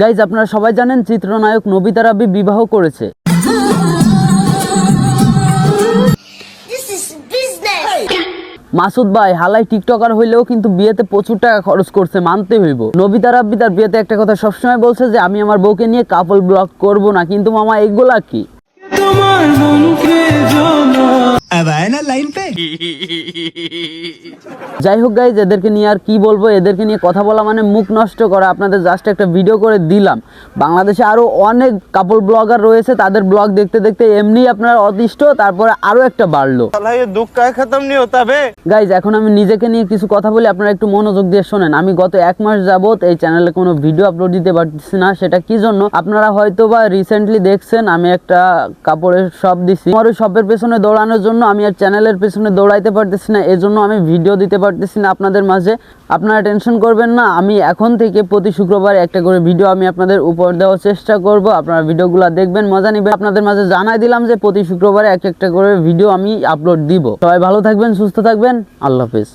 Guys আপনারা সবাই জানেন চিত্রনায়ক নবিতা রাব্বি বিবাহ করেছে. মাসুদ ভাই হালাই টিকটকার হইলেও কিন্তু বিয়েতে প্রচুর টাকা খরচ করছে মানতে হইব। নবিতা রাব্বি তার বিয়েতে একটা কথা সবসময় বলছে যে আমি আমার বউকে নিয়ে কাপল ব্লক করব না কিন্তু মামা এগুলা কি? না লাইন পে? যাই হোক গাইজ এদেরকে নিয়ে আর কি বলব? এদেরকে নিয়ে কথা বলা মানে মুখ নষ্ট করা। আপনাদের জাস্ট একটা ভিডিও করে দিলাম। বাংলাদেশে আরও অনেক কাপল ব্লগার রয়েছে তাদের ব্লগ দেখতে দেখতে এমনি আপনার অতিষ্ঠ তারপরে আরও একটা বাড়লো। গাইজ এখন আমি নিজেকে নিয়ে কিছু কথা বলি আপনারা একটু মনোযোগ দিয়ে শোনেন। আমি গত এক মাস যাবৎ এই চ্যানেলে কোনো ভিডিও আপলোড দিতে পারছি না। সেটা কি জন্য? আপনারা হয়তো বা রিসেন্টলি দেখছেন আমি একটা কাপড়ের শপ দিছি। আমার ওই শপের পেছনে দৌড়ানোর জন্য আমি আর চ্যানেলের পেছনে দৌড়াইতে পারতেছি না, এজন্য আমি ভিডিও দিতে পারতেছি না আপনাদের মাঝে। আপনারা টেনশন করবেন না, আমি এখন থেকে প্রতি শুক্রবার একটা করে ভিডিও আমি আপনাদের উপর দেওয়ার চেষ্টা করব। আপনারা ভিডিওগুলো দেখবেন, মজা নেবেন। আপনাদের মাঝে জানাই দিলাম যে প্রতি শুক্রবারে এক একটা করে ভিডিও আমি আপলোড দিব। সবাই ভালো থাকবেন, সুস্থ থাকবেন। আল্লাহ হাফেজ।